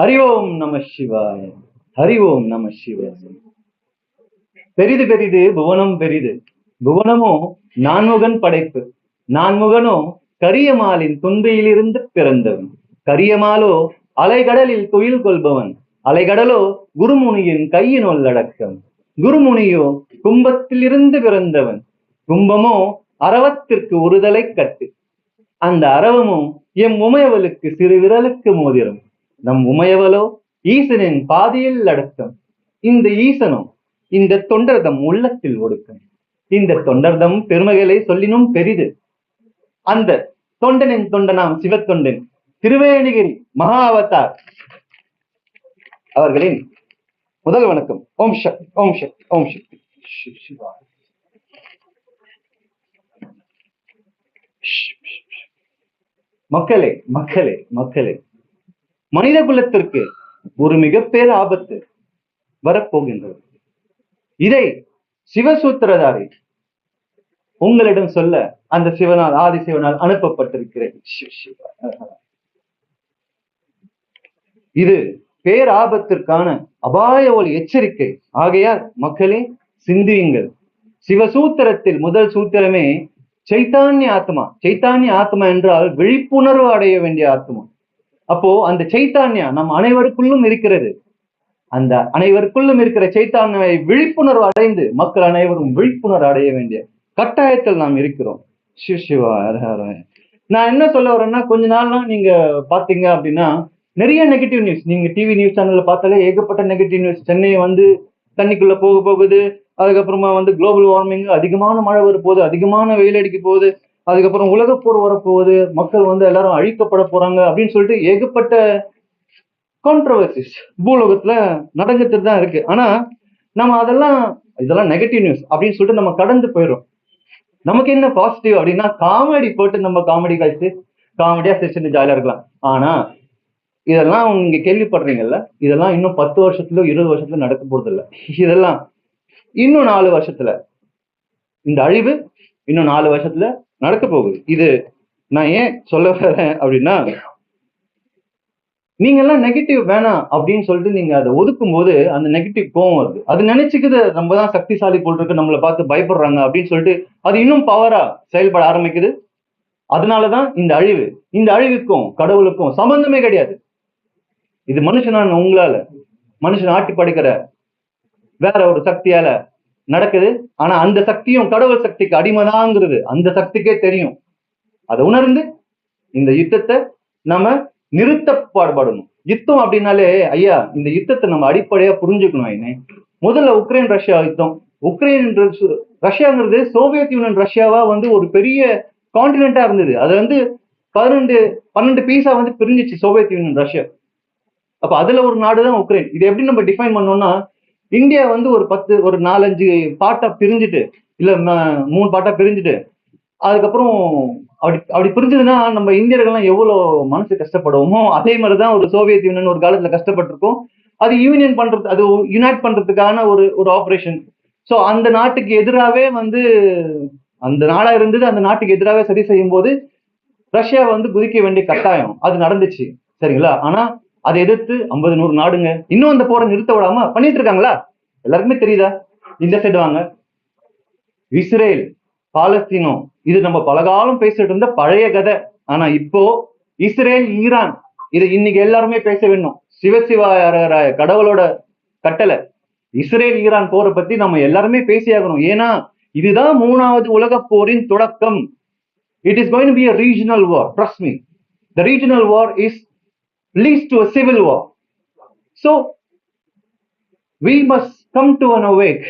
ஹரி ஓம் நம சிவாய ஹரி ஓம் நம சிவாய பெரிது பெரிது புவனம் பெரிது. புவனமோ நான்முகன் படைப்பு. நான்முகனோ கரியமாலின் துன்பையிலிருந்து பிறந்தவன். கரியமாலோ அலைகடலில் தொழில் கொள்பவன். அலைகடலோ குருமுனியின் கையினுள் அடக்கம் குருமுனியோ கும்பத்திலிருந்து பிறந்தவன். கும்பமோ அரவத்திற்கு ஒருதலை கட்டு. அந்த அரவமும் எம் உமையவளுக்கு சிறு விரலுக்கு மோதிரம். நம் உமையவளோ ஈசனின் பாதியில் அடக்கம். இந்த ஈசனும் இந்த தொண்டர்தம் உள்ளத்தில் ஒடுக்கம். இந்த தொண்டர்தம் பெருமைகளை சொல்லினும் பெரிது. அந்த தொண்டனின் தொண்டனாம் சிவத்தொண்டன் திருவேணிகிரி மகா அவதார் அவர்களின் முதல் வணக்கம். ஓம் சக்தி ஓம் சக்தி ஓம் சக்தி. ஷி- மக்களே மக்களே மக்களே. மனித குலத்திற்கு ஒரு மிகப்பெரிய ஆபத்து வரப்போகின்றது. இதை சிவசூத்திரதாரி உங்களிடம் சொல்ல அந்த சிவனால் ஆதி சிவனால் அனுப்பப்பட்டிருக்கிறேன். இது பேராபத்திற்கான அபாய ஒளி எச்சரிக்கை. ஆகையால் மக்களே சிந்தியுங்கள். சிவசூத்திரத்தில் முதல் சூத்திரமே சைத்தான்ய ஆத்மா. சைத்தான்ய ஆத்மா என்றால் விழிப்புணர்வு அடைய வேண்டிய ஆத்மா. அப்போ அந்த சைத்தான்யா நம் அனைவருக்குள்ளும் இருக்கிறது. அந்த அனைவருக்குள்ளும் இருக்கிற சைத்தான்யாவை விழிப்புணர்வு அடைந்து மக்கள் அனைவரும் விழிப்புணர்வு அடைய வேண்டிய கட்டாயத்தில் நாம் இருக்கிறோம். சிவ சிவா நான் என்ன சொல்ல வரேன்னா கொஞ்ச நாள்னா நீங்க பாத்தீங்க அப்படின்னா நிறைய நெகட்டிவ் நியூஸ் நீங்க டிவி நியூஸ் சேனல்ல பார்த்தாலே ஏகப்பட்ட நெகட்டிவ் நியூஸ் சென்னை வந்து தண்ணிக்குள்ள போக போகுது. அதுக்கப்புறமா வந்து குளோபல் வார்மிங் அதிகமான மழை வர போகுது. அதிகமான வெயில் அடிக்க போகுது. அதுக்கப்புறம் உலகப்போர் வரப்போகுது மக்கள் வந்து எல்லாரும் அழிக்கப்பட போறாங்க அப்படின்னு சொல்லிட்டு ஏகப்பட்ட கான்ட்ரவர்சிஸ் பூலோகத்துல நடந்துட்டு தான் இருக்கு. ஆனா நம்ம அதெல்லாம் இதெல்லாம் நெகட்டிவ் நியூஸ் அப்படின்னு சொல்லிட்டு நம்ம கடந்து போயிடும் நமக்கு என்ன பாசிட்டிவ் அப்படின்னா காமெடி போட்டு நம்ம காமெடி காய்ச்சி காமெடியா சிரிச்சுட்டு ஜாலியா இருக்கலாம். ஆனா இதெல்லாம் நீங்க கேள்விப்படுறீங்கல்ல இதெல்லாம் இன்னும் பத்து வருஷத்துல இருபது வருஷத்துல நடக்க போறது இல்லை இதெல்லாம் இன்னும் நாலு வருஷத்துல இந்த அழிவு இன்னும் நாலு வருஷத்துல நடக்க போகுது. இது நான் ஏன் சொல்ல வரேன் அப்படின்னா நீங்க எல்லாம் நெகட்டிவ் வேணாம் அப்படின்னு சொல்லிட்டு நீங்க அதை ஒதுக்கும் போது அந்த நெகட்டிவ் கோவம் வருது. அது நினைச்சுக்குது நம்ம தான் சக்திசாலி போல் இருக்கு நம்மளை பார்த்து பயப்படுறாங்க அப்படின்னு சொல்லிட்டு அது இன்னும் பவரா செயல்பட ஆரம்பிக்குது. அதனாலதான் இந்த அழிவு. இந்த அழிவுக்கும் கடவுளுக்கும் சம்பந்தமே கிடையாது. இது மனுஷனான உங்களால மனுஷன் ஆட்டி படைக்கிற வேற ஒரு சக்தியால நடக்குது. ஆனா அந்த சக்தியும் கடவுள் சக்திக்கு அடிமைதாங்கிறது அந்த சக்திக்கே தெரியும். அதை உணர்ந்து இந்த யுத்தத்தை நம்ம நிறுத்த பாடுபடணும். யுத்தம் அப்படின்னாலே ஐயா இந்த யுத்தத்தை நம்ம அடிப்படையா புரிஞ்சுக்கணும் என்ன முதல்ல உக்ரைன் ரஷ்யா யுத்தம். உக்ரைன் ரஷ்யாங்கிறது சோவியத் யூனியன் ரஷ்யாவா வந்து ஒரு பெரிய கான்டினென்ட்டா இருந்தது. அது வந்து பதினெண்டு பன்னெண்டு பீஸா வந்து பிரிஞ்சிச்சு சோவியத் யூனியன் ரஷ்யா. அப்ப அதுல ஒரு நாடு தான் உக்ரைன். இது எப்படி நம்ம டிஃபைன் பண்ணோம்னா இந்தியா வந்து ஒரு பத்து ஒரு நாலஞ்சு பாட்டா பிரிஞ்சுட்டு இல்ல மூணு பாட்டா பிரிஞ்சுட்டு அதுக்கப்புறம் அப்படி அப்படி பிரிஞ்சதுன்னா நம்ம இந்தியர்கள்லாம் எவ்வளவு மனசு கஷ்டப்படுவோமோ அதே மாதிரிதான் ஒரு சோவியத் யூனியன் ஒரு காலத்துல கஷ்டப்பட்டிருக்கோம். அது யூனியன் பண்றது அது யுனைட் பண்றதுக்கான ஒரு ஒரு ஆபரேஷன் ஸோ அந்த நாட்டுக்கு எதிராகவே வந்து அந்த நாடா இருந்தது அந்த நாட்டுக்கு எதிராகவே சரி செய்யும் போது ரஷ்யா வந்து குதிக்க வேண்டிய கட்டாயம். அது நடந்துச்சு. சரிங்களா? ஆனா அதை எதிர்த்து ஐம்பது நூறு நாடுங்க. இன்னும் அந்த போரை நிறுத்த விடாம பண்ணிட்டு இருக்காங்களா? எல்லாருக்குமே தெரியுதா? இந்த சைடு வாங்க. இஸ்ரேல் பாலஸ்தீனம் இது நம்ம பலகாலம் பேசிட்டு இருந்த பழைய கதை. ஆனா இப்போ இஸ்ரேல் ஈரான் இது இன்னைக்கு எல்லாருமே பேச வேண்டும். சிவசிவாய கடவுளோட கட்டளை. இஸ்ரேல் ஈரான் போரை பத்தி நம்ம எல்லாருமே பேசியாகணும் ஏன்னா இதுதான் மூணாவது உலக போரின் தொடக்கம். It is going be a regional war trust me the regional war is leads to a civil war. So we must come to an awake.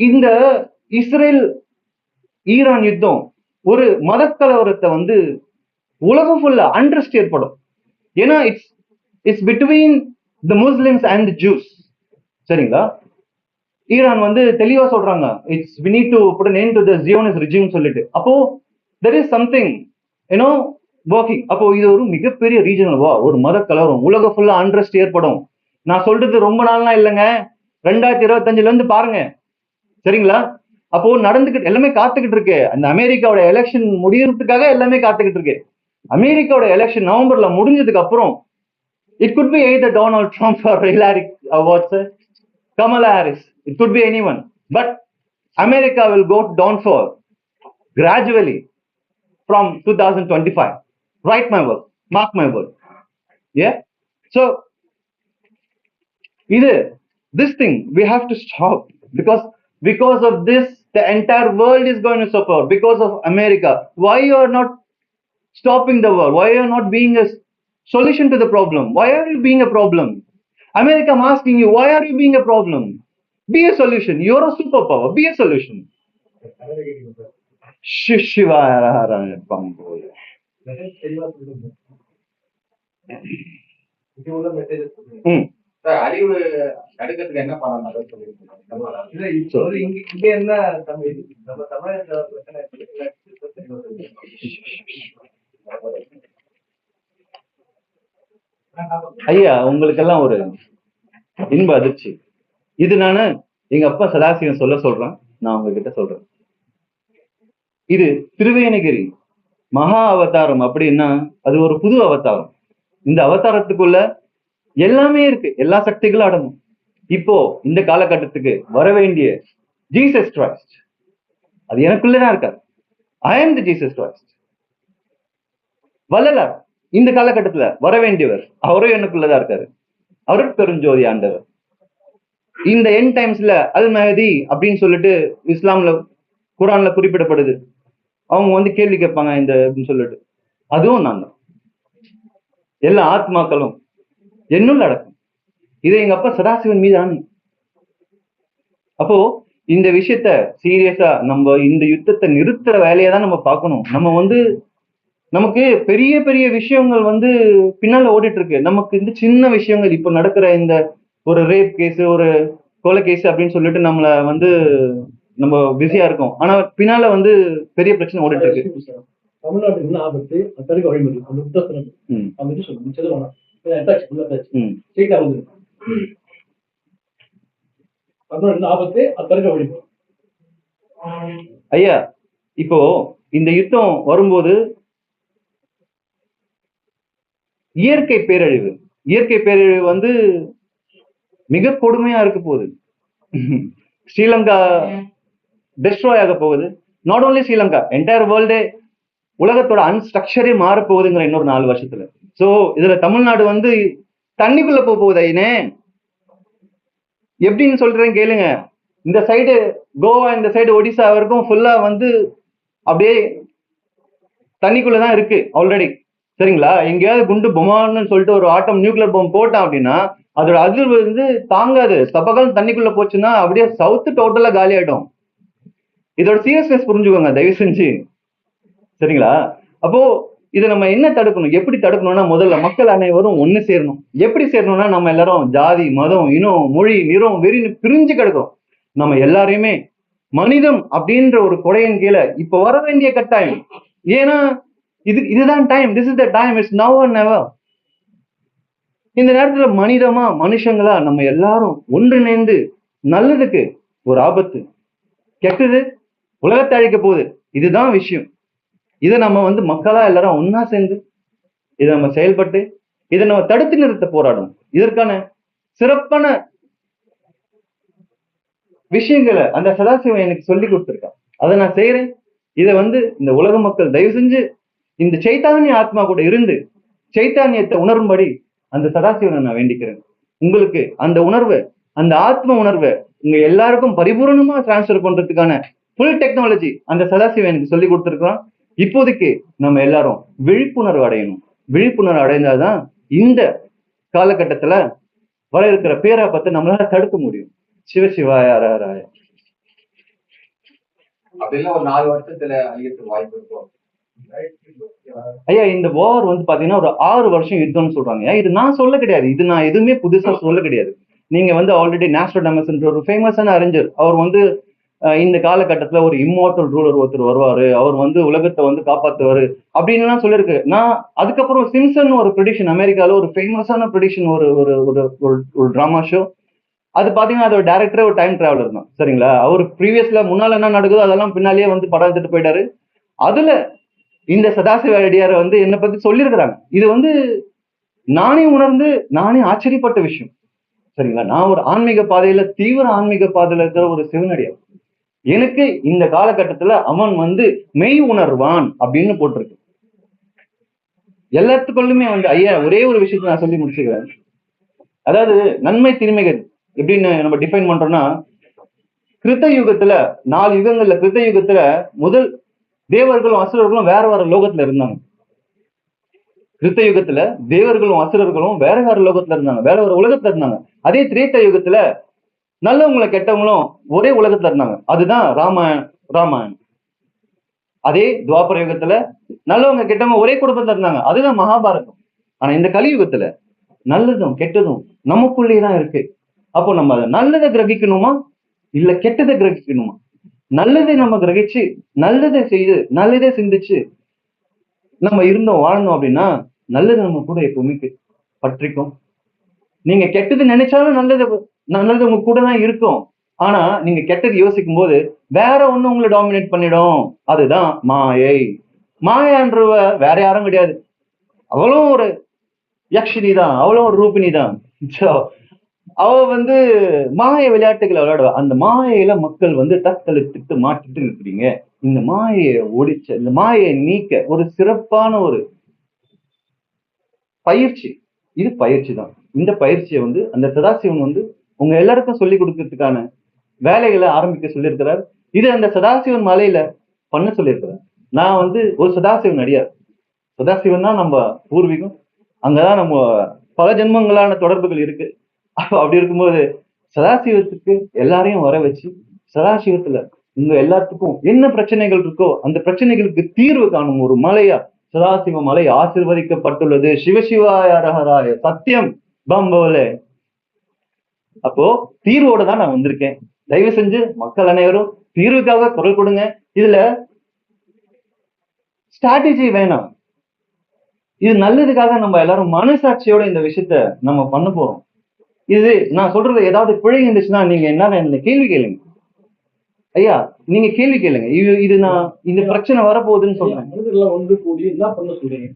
இந்த இஸ்ரேல் ஈரான் யுத்தம் ஒரு மதக்கலவரத்தை வந்து உலகம் ஃபுல்லா அண்ட்ரஸ்ட் ஏற்படும். ஏன்னா it's it's between the Muslims and Jews சரிங்களா? ஈரான் வந்து தெளிவா சொல்றாங்க. It's we need to put name to to the zionist சொல்லிட்டு. அப்போ there is something you know walking அப்போ இது ஒரு மிகப்பெரிய ரீஜனல் வா ஒரு மத கலவரம். உலக ஃபுல்லா அண்ட்ரஸ்ட் ஏற்படும். நான் சொல்றது ரொம்ப நாள்லாம் இல்லைங்க. ரெண்டாயிரத்தி இருபத்தஞ்சுல இருந்து பாருங்க. சரிங்களா? அப்போ நடந்துகிட்டு எல்லாமே காத்துக்கிட்டு இருக்கு. அந்த அமெரிக்காவோட எலெக்ஷன் முடியறதுக்காக எல்லாமே காத்துக்கிட்டு இருக்கு. அமெரிக்காவோட எலெக்ஷன் நவம்பர்ல முடிஞ்சதுக்கு அப்புறம் it could be either Donald Trump or Hillary awards Kamala Harris it could be any one but America will go down for gradually from 2025. Write my word, mark my word. Yeah. So, either this thing we have to stop because because of this the entire world is going to suffer because of America. Why you are not stopping the war? Why you are not being a solution to the problem? Why are you being a problem? America, I'm asking you, why are you being a problem? Be a solution. You're a superpower. Be a solution. சிவாராயண பம்பு hmm. அறிவு தடுக்கிறதுக்கு என்ன பண்ணலாம் ஐயா உங்களுக்கெல்லாம் ஒரு இன்ப அதிர்ச்சி. இது நானு எங்க அப்பா சதாசிவம் சொல்ல சொல்றேன். நான் உங்ககிட்ட சொல்றேன். இது திருவேணகிரி மகா அவதாரம் அப்படின்னா அது ஒரு புது அவதாரம். இந்த அவதாரத்துக்குள்ள எல்லாமே இருக்கு. எல்லா சக்திகளும் அடங்கும். இப்போ இந்த காலகட்டத்துக்கு வர வேண்டிய ஜீசஸ் கிரைஸ்ட் அது எனக்குள்ளதான் இருக்காரு. ஐ ஆம் தி ஜீசஸ் கிரைஸ்ட் வள்ளலார் இந்த காலகட்டத்துல வர வேண்டியவர். அவரும் எனக்குள்ளதான் இருக்காரு. அவருக்கு பெருஞ்சோதி ஆண்டவர். இந்த என் டைம்ஸ்ல அல் மஹதி அப்படின்னு சொல்லிட்டு இஸ்லாம்ல குரான்ல குறிப்பிடப்படுது. அவங்க வந்து கேள்வி கேட்பாங்க இந்த அப்படின்னு சொல்லிட்டு. அதுவும் நான் தான். எல்லா ஆத்மாக்களும் என்னுள் அடக்கும். இது எங்க அப்பா சதாசிவன் மீது ஆணை. அப்போ இந்த விஷயத்த சீரியஸா நம்ம இந்த யுத்தத்தை நிறுத்துற வேலையை தான் நம்ம பார்க்கணும். நம்ம வந்து நமக்கு பெரிய பெரிய விஷயங்கள் வந்து பின்னால ஓடிட்டு இருக்கு நமக்கு இந்த சின்ன விஷயங்கள் இப்போ நடக்கிற இந்த ஒரு ரேப் கேஸ் ஒரு கொலை கேஸ் அப்படின்னு சொல்லிட்டு நம்மளை வந்து நம்ம பிஸியா இருக்கோம். ஆனா பின்னால வந்து பெரிய பிரச்சனை ஓடிட்டு இருக்கு. தமிழ்நாட்டுக்கு என்ன ஆபத்து அது தடுக்க வழிமுறை அந்த புத்தகத்தில் ம், அப்படின்னு சொல்லணும் மிச்சது வேணாம். எட்டாச்சு உள்ள எட்டாச்சு ம். சீட்டா வந்து தமிழ்நாடு என்ன ஆபத்து அது தடுக்க வழிமுறை ஐயா இப்போ இந்த யுத்தம் வரும்போது இயற்கை பேரழிவு. இயற்கை பேரழிவு வந்து மிக கொடுமையா இருக்க போகுது. ஸ்ரீலங்கா டிஸ்ட்ராய் ஆக போகுது. நாட் ஓன்லி ஸ்ரீலங்கா என்டையர் வேர்ல்டே உலகத்தோட அன்ஸ்ட்ரக்சரே மாற போகுதுங்கிற இன்னொரு நாலு வருஷத்துல. ஸோ இதுல தமிழ்நாடு வந்து தண்ணிக்குள்ள போக போகுது ஐனே எப்படின்னு சொல்றேன் கேளுங்க. இந்த சைடு கோவா இந்த சைடு ஒடிசா வரைக்கும் ஃபுல்லா வந்து அப்படியே தண்ணிக்குள்ளதான் இருக்கு ஆல்ரெடி சரிங்களா? எங்கேயாவது குண்டு பொமான்னு சொல்லிட்டு ஒரு ஆட்டம் நியூக்ளியர் பாம்பு போட்டான் அப்படின்னா அதோட அதிர்வு வந்து தாங்காது. சபகம் தண்ணிக்குள்ள போச்சுன்னா அப்படியே சவுத்து டோட்டலா காலி ஆயிடும். இதோட சீரியஸ்னஸ் புரிஞ்சுக்கோங்க தயவு செஞ்சு. சரிங்களா? அப்போ இதை நம்ம என்ன தடுக்கணும்? எப்படி தடுக்கணும்னா முதல்ல மக்கள் அனைவரும் ஒண்ணு சேரணும். எப்படி சேரணும்னா நம்ம எல்லாரும் ஜாதி மதம் இனம் மொழி நிறம் வெறின்னு பிரிஞ்சு கிடக்கிறோம் நம்ம எல்லாரையுமே மனிதம் அப்படின்ற ஒரு கொடையின் கீழே இப்ப வர வேண்டிய கட்டாயம். ஏன்னா இது இதுதான் time this is the time it's now and never இந்த நேரத்துல மனிதமா மனுஷங்களா நம்ம எல்லாரும் ஒன்றிணைந்து நல்லதுக்கு ஒரு ஆபத்து. கெட்டது உலகத்தை அழிக்க போகுது. இதுதான் விஷயம். இதை நம்ம வந்து மக்களா எல்லாரும் ஒன்னா சேர்ந்து இதை நம்ம செயல்பட்டு இதை நம்ம தடுத்து நிறுத்த போராடணும். இதற்கான சிறப்பான விஷயங்களை அந்த சதாசிவம் எனக்கு சொல்லி கொடுத்துருக்கான். அதை நான் செய்யறேன் இதை வந்து இந்த உலக மக்கள் தயவு செஞ்சு இந்த சைத்தானிய ஆத்மா கூட இருந்து சைத்தானியத்தை உணரும்படி அந்த சதாசிவனை நான் வேண்டிக்கிறேன். உங்களுக்கு அந்த உணர்வு அந்த ஆத்ம உணர்வை உங்க எல்லாருக்கும் பரிபூரணமா டிரான்ஸ்ஃபர் பண்றதுக்கான ஃபுல் டெக்னாலஜி அந்த சதாசிவம் எனக்கு சொல்லி கொடுத்துருக்கான் இப்போதைக்கு நம்ம எல்லாரும் விழிப்புணர்வு அடையணும். விழிப்புணர்வு அடைந்தாதான் இந்த காலகட்டத்துல வர இருக்கிற பேராபத்தை நம்மளால தடுக்க முடியும். சிவசிவாய அரஹராய அப்படிலாம் ஒரு நாலு வருஷத்துல வாய்ப்பு இருக்கும் ஐயா இந்த வார் வந்து பாத்தீங்கன்னா ஒரு ஆறு வருஷம் யுத்தம்னு சொல்றாங்க. இது நான் சொல்ல கிடையாது. இது நான் எதுவுமே புதுசா சொல்ல கிடையாது. நீங்க வந்து ஆல்ரெடி நேஸ்ட்ரோடமஸ்ன்ற ஒரு ஃபேமஸான அறிஞர். அவர் வந்து இந்த காலகட்டத்துல ஒரு இம்மோட்டல் ரூலர் ஒருத்தர் வருவாரு. அவர் வந்து உலகத்தை வந்து காப்பாத்துவாரு. அப்படின்னு எல்லாம் சொல்லியிருக்கு. நான் அதுக்கப்புறம் சிம்சன் ஒரு ப்ரொடிக்ஷன் அமெரிக்காவில் ஒரு ஃபேமஸான ப்ரொடிக்ஷன் ஒரு ஒரு ஒரு ட்ராமா ஷோ அது பாத்தீங்கன்னா அதோட டேரக்டரே ஒரு டைம் டிராவலர் தான். சரிங்களா? அவர் ப்ரீவியஸ்ல முன்னால என்ன நடக்குதோ அதெல்லாம் பின்னாலேயே வந்து படம் எடுத்துட்டு போயிட்டாரு. அதுல இந்த சதாசிவ அடியாரை வந்து என்னை பத்தி சொல்லியிருக்கிறாங்க. இது வந்து நானே உணர்ந்து நானே ஆச்சரியப்பட்ட விஷயம். சரிங்களா? நான் ஒரு ஆன்மீக பாதையில தீவிர ஆன்மீக பாதையில இருக்கிற ஒரு சிவனடியார். எனக்கு இந்த காலகட்டத்துல அவன் வந்து மெய் உணர்வான் அப்படின்னு போட்டிருக்கு. எல்லாத்துக்குள்ளுமே வந்து ஐயா ஒரே ஒரு விஷயத்தை நான் சொல்லி முடிச்சுக்கிறேன். அதாவது நன்மை தீமைகள் எப்படின்னு நம்ம டிஃபைன் பண்றோம்னா கிருத்த யுகத்துல நாலு யுகங்கள்ல கிருத்த யுகத்துல முதல் தேவர்களும் அசுரர்களும் வேற வேற லோகத்துல இருந்தாங்க. கிருத்த யுகத்துல தேவர்களும் அசுரர்களும் வேற வேற லோகத்துல இருந்தாங்க வேற ஒரு உலகத்துல இருந்தாங்க. அதே திரேத்த யுகத்துல நல்லவங்களும் கெட்டவங்களும் ஒரே உலகத்துல இருந்தாங்க. அதுதான் ராமாயண் ராமாயணம். அதே துவாபர யுகத்துல நல்லவங்க கெட்டவங்க ஒரே குடும்பத்துல இருந்தாங்க. அதுதான் மகாபாரதம். ஆனா இந்த கலியுகத்துல நல்லதும் கெட்டதும் நமக்குள்ளே தான் இருக்கு. அப்போ நம்ம அதை நல்லதை கிரகிக்கணுமா? இல்ல கெட்டதை கிரகிக்கணுமா? நல்லதை நம்ம கிரகிச்சு நல்லதை செய்து நல்லதை சிந்திச்சு நம்ம இருந்தோம் வாழ்ந்தோம் அப்படின்னா நல்லது நம்ம கூட எப்பவுமே பற்றிக்கும். நீங்க கெட்டது நினைச்சாலும் நல்லது நல்லது உங்க கூட தான் இருக்கும். ஆனா நீங்க கெட்டது யோசிக்கும் போது வேற ஒண்ணு உங்களை டாமினேட் பண்ணிடும். அதுதான் மாயை. மாயான்றவ வேற யாரும் கிடையாது. அவளும் ஒரு யக்ஷினி தான். அவளும் ஒரு ரூபினி தான். அவ வந்து மாய விளையாட்டுகளை விளையாடுவா. அந்த மாயையில மக்கள் வந்து தத்தளித்துட்டு மாட்டிட்டு இருக்கிறீங்க. இந்த மாயையை ஒழிச்ச இந்த மாயையை நீக்க ஒரு சிறப்பான ஒரு பயிற்சி. இது பயிற்சி தான். இந்த பயிற்சியை வந்து அந்த சதாசிவன் வந்து உங்க எல்லாருக்கும் சொல்லி கொடுக்கறதுக்கான வேலைகளை ஆரம்பிக்க சொல்லியிருக்கிறார். இது அந்த சதாசிவன் மலையில பண்ண சொல்லியிருக்கிறார். நான் வந்து ஒரு சதாசிவன் அடியார். சதாசிவன் தான் நம்ம பூர்வீகம். அங்கதான் நம்ம பல ஜென்மங்களான தொடர்புகள் இருக்கு. அப்படி இருக்கும்போது சதாசிவத்துக்கு எல்லாரையும் வர வச்சு சதாசிவத்துல உங்க எல்லாத்துக்கும் என்ன பிரச்சனைகள் இருக்கோ அந்த பிரச்சனைகளுக்கு தீர்வு காணும் ஒரு மலையா சதாசிவ மலை ஆசிர்வதிக்கப்பட்டுள்ளது. சிவசிவாய சத்தியம் பம்பவலே அப்போ தீர்வோட தான் நான் வந்திருக்கேன். தயவு செஞ்சு மக்கள் அனைவரும் தீர்வுக்காக குரல் கொடுங்க. இதுல ஸ்ட்ராட்டஜி வேணாம். இது நல்லதுக்காக நம்ம எல்லாரும் மனசாட்சியோட இந்த விஷயத்த நம்ம பண்ண போறோம். இது நான் சொல்றது ஏதாவது பிழை இருந்துச்சுன்னா நீங்க என்ன கேள்வி கேளுங்க. ஐயா நீங்க கேள்வி கேளுங்க. இது இது நான் இந்த பிரச்சனை வரப்போகுதுன்னு சொல்றேன். மனிதர்கள் ஒன்று கூடி என்ன பண்ண சொல்றீங்க?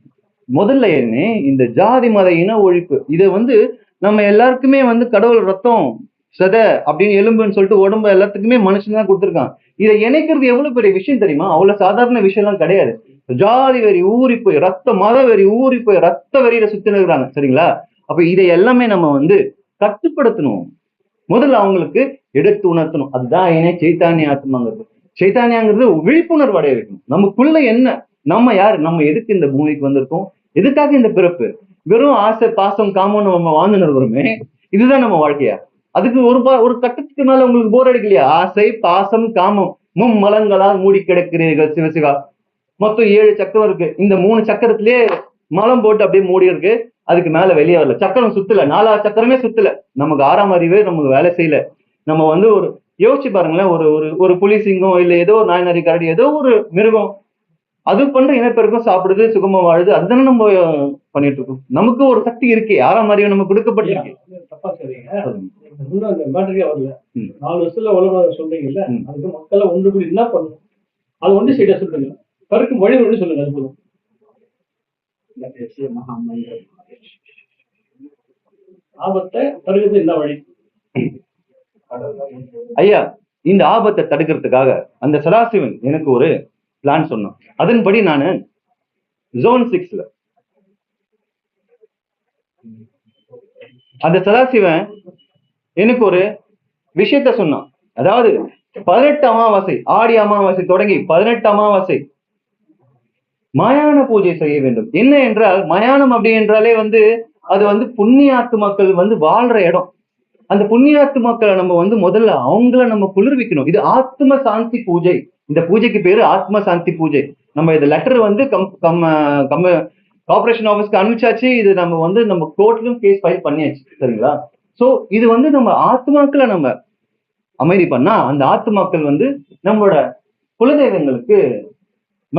முதல்ல என்ன இந்த ஜாதி மத இன ஒழிப்பு இதை வந்து நம்ம எல்லாருக்குமே வந்து கடவுள் ரத்தம் சதை அப்படின்னு எலும்புன்னு சொல்லிட்டு உடம்பு எல்லாத்துக்குமே மனுஷன் தான் கொடுத்துருக்கான். இதை இணைக்கிறது எவ்வளவு பெரிய விஷயம் தெரியுமா? அவ்வளவு சாதாரண விஷயம்லாம் கிடையாது. ஜாதி வெறி ஊறி போய் ரத்த மத வெறி ஊறி போய் ரத்த வெறியில சுத்தி இருக்கிறாங்க. சரிங்களா? அப்ப இதை எல்லாமே நம்ம வந்து கட்டுப்படுத்தணும். முதல்ல அவங்களுக்கு எடுத்து உணர்த்தணும். அதுதான் ஏனே சைத்தானிய ஆத்மாங்கிறது. சைத்தானியாங்கிறது விழிப்புணர்வு அடைய வைக்கணும். நமக்குள்ள என்ன? நம்ம யார்? நம்ம எதுக்கு இந்த பூமிக்கு வந்திருக்கோம்? எதுக்காக இந்த பிறப்பு? வெறும் ஆசை பாசம் காமம் நம்ம வாழ்ந்து இருக்கிறோமே இதுதான் நம்ம வாழ்க்கையா? அதுக்கு ஒரு ஒரு கட்டத்துக்கு மேல உங்களுக்கு போர் அடிக்கலையா? ஆசை பாசம் காமம் மும்மலங்களால் மூடி கிடக்கிறீர்கள் சிவசிவா மொத்தம் ஏழு சக்கரம் இருக்கு. இந்த மூணு சக்கரத்திலேயே மலம் போட்டு அப்படியே மூடி இருக்கு அதுக்கு மேல வெளியே வரல. சக்கரம் சுத்தல. நாலா சக்கரமே சுத்தல. நமக்கு ஆறாம் அறிவே நமக்கு வேலை செய்யல. நம்ம வந்து ஒரு யோசிச்சு பாருங்களேன். ஒரு ஒரு ஒரு புலி சிங்கம் இல்ல ஏதோ ஒரு நாய் நரி கரடி ஏதோ ஒரு மிருகம் அது பண்ற இனப்பெருக்கம் சாப்பிடுது சுகமா வாழுது அதுதானே நம்ம பண்ணிட்டு இருக்கோம் நமக்கு ஒரு சக்தி இருக்கே. ஆறாம் அறிவு நமக்கு கொடுக்கப்பட்டிருக்கு. தப்பா சொல்றீங்க. இன்னும் அந்த மேட்டரியா வரல. நாலு வருஷத்துல உலகம் சொல்றீங்கல்ல. அதுக்கு மக்களை ஒன்று கூடி என்ன பண்ணணும்? அது ஒன்று சைடா சொல்லுங்க. கருக்கு வழி ஒன்று சொல்லுங்க அது போதும். ஆபத்தை தடுக்கிறது என்ன வழி? ஐயா இந்த ஆபத்தை தடுக்கிறதுக்காக அந்த சதாசிவன் எனக்கு ஒரு பிளான் சொன்னோம். அதன்படி நான் ஜோன் சிக்ஸ்ல அந்த சதாசிவன் எனக்கு ஒரு விஷயத்த சொன்னான். அதாவது பதினெட்டு அமாவாசை ஆடி அமாவாசை தொடங்கி பதினெட்டு அமாவாசை மயான பூஜை செய்ய வேண்டும். என்ன என்றால் மயானம் அப்படி என்றாலே வந்து அது வந்து புண்ணியாத்து மக்கள் வந்து வாழ்ற இடம். அந்த புண்ணியாத்து மக்களை நம்ம வந்து முதல்ல அவங்கள நம்ம குளிர்விக்கணும். இது ஆத்ம சாந்தி பூஜை. இந்த பூஜைக்கு பேரு ஆத்ம சாந்தி பூஜை. நம்ம இந்த லெட்டர் வந்து கம் கம் கம் கார்பரேஷன் ஆஃபீஸ்க்கு அனுப்பிச்சாச்சு. இது நம்ம வந்து நம்ம கோர்ட்லயும் கேஸ் ஃபைல் பண்ணியாச்சு. சரிங்களா? சோ இது வந்து நம்ம ஆத்மாக்களை நம்ம அமைதி பண்ணா அந்த ஆத்மாக்கள் வந்து நம்மளோட குலதெய்வங்களுக்கு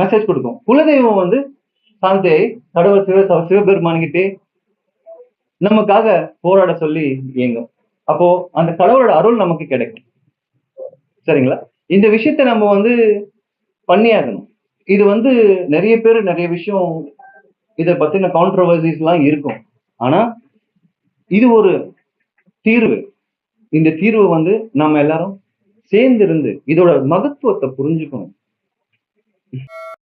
மெசேஜ் கொடுக்கும். குலதெய்வம் வந்து சாந்தியை கடவுள் சிவ சிவபெருமான்கிட்டே நமக்காக போராட சொல்லி இயங்கும். அப்போ அந்த கடவுளோட அருள் நமக்கு கிடைக்கும். சரிங்களா? இந்த விஷயத்த நம்ம வந்து பண்ணியாகணும். இது வந்து நிறைய பேர் நிறைய விஷயம் இதை பத்தின கான்ட்ரவர்சிஸ் எல்லாம் இருக்கும். ஆனா இது ஒரு தீர்வு. இந்த தீர்வு வந்து நம்ம எல்லாரும் சேர்ந்து இருந்து இதோட மகத்துவத்தை புரிஞ்சுக்கணும்.